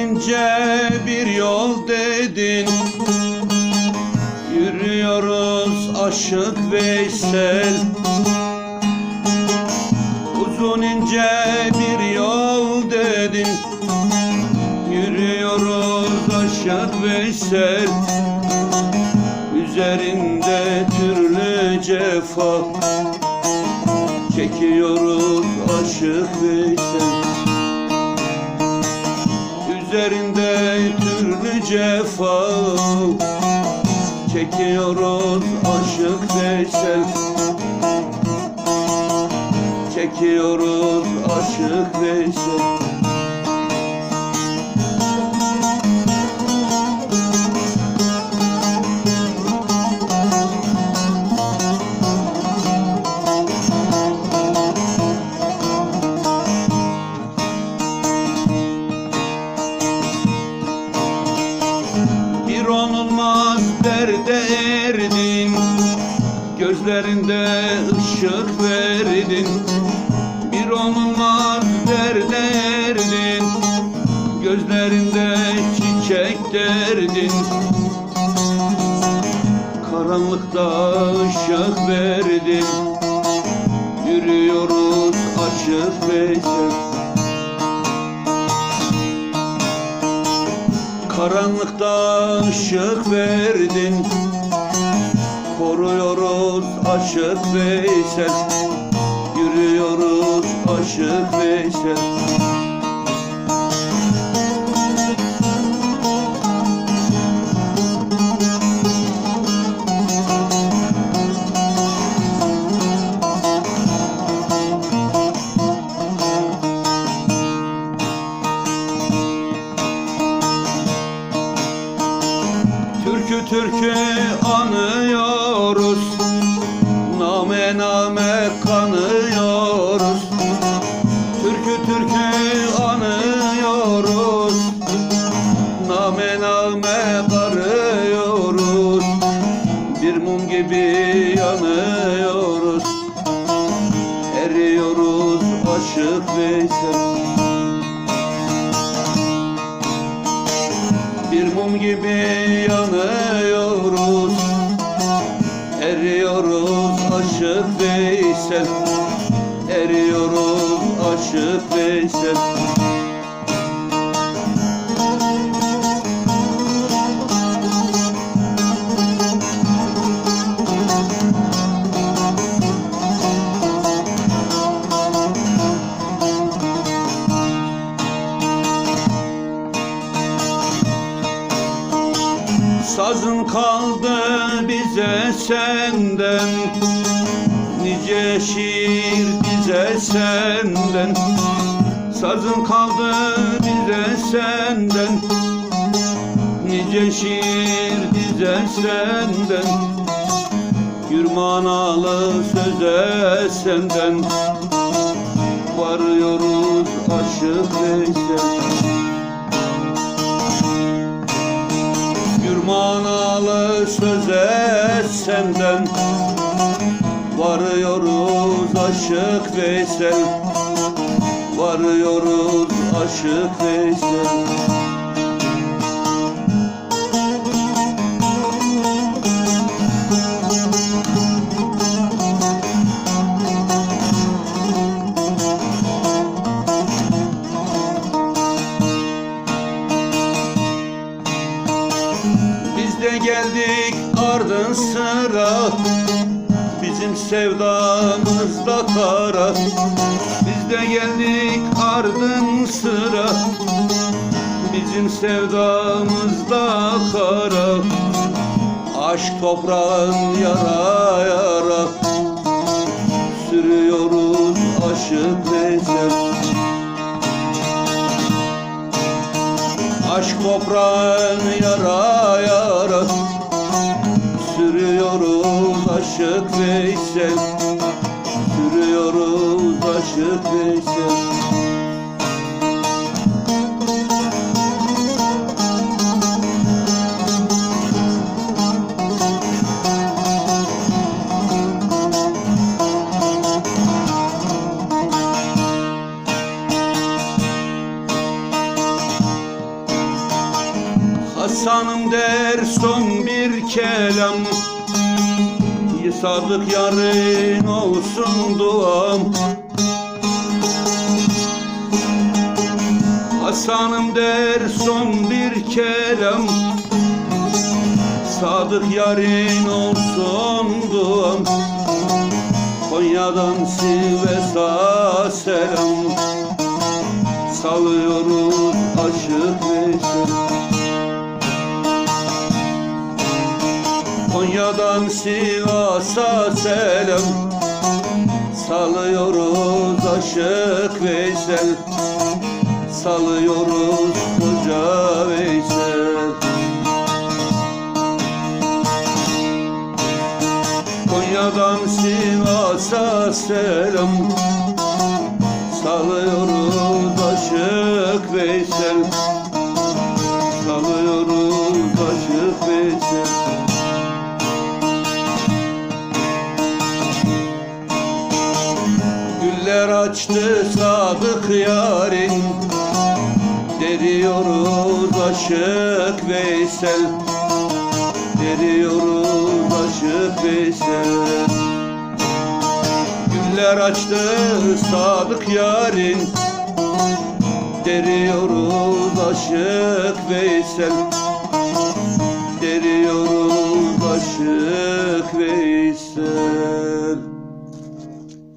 ince bir yol dedin. Yürüyoruz aşık Veysel. Uzun ince bir yol dedin. Yürüyoruz aşık Veysel. Üzerinde türlü cefa. Çekiyoruz aşık Veysel. Cefa Çekiyoruz aşık Veysel Çekiyoruz aşık Veysel Gözlerinde ışık verdin. Bir onulmaz derde erdin Gözlerinde çiçek derdin. Karanlıkta ışık verdin. Yürüyoruz açık Veysel Karanlıkta ışık verdin Koruyoruz aşık Veysel. Yürüyoruz aşık Veysel anıyoruz. Name name kanıyoruz. Türkü türkü anıyoruz. Name name karıyoruz Bir mum gibi yanıyoruz. Eriyoruz aşık Veysel. Bir mum gibi yanıyoruz aşık Veysel Eriyoruz aşık Veysel Sazın kaldı bize senden Nice şiir bize senden. Sazın kaldı bize senden. Nice şiir bize senden. Yürmanalı söze senden. Varıyoruz aşık Veysel Yürmanalı söze senden Varıyoruz aşık Veysel. Varıyoruz aşık Veysel. Biz de geldik ardın sıra Bizim sevdamız da kara. Biz de geldik ardın sıra. Bizim sevdamız da kara. Aşk toprağın yara yara. Sürüyoruz aşık Veysel Aşk toprağın Sürüyoruz aşık Veysel. Sürüyoruz aşık Veysel. Hasan'ım der son bir kelam Sadık yarın olsun duam. Hasan'ım der son bir kelam. Sadık yarın olsun duam. Konya'dan Sivas'a selam. Salıyoruz aşık Veysel Konya'dan Sivas'a selam Salıyoruz aşık Veysel. Salıyoruz koca Veysel. Konya'dan Sivas'a selam Salıyoruz aşık Veysel yarın Deriyoruz aşık Veysel. Deriyoruz aşık Veysel. Güller açtı sadık yarın Deriyoruz aşık Veysel. Deriyoruz aşık Veysel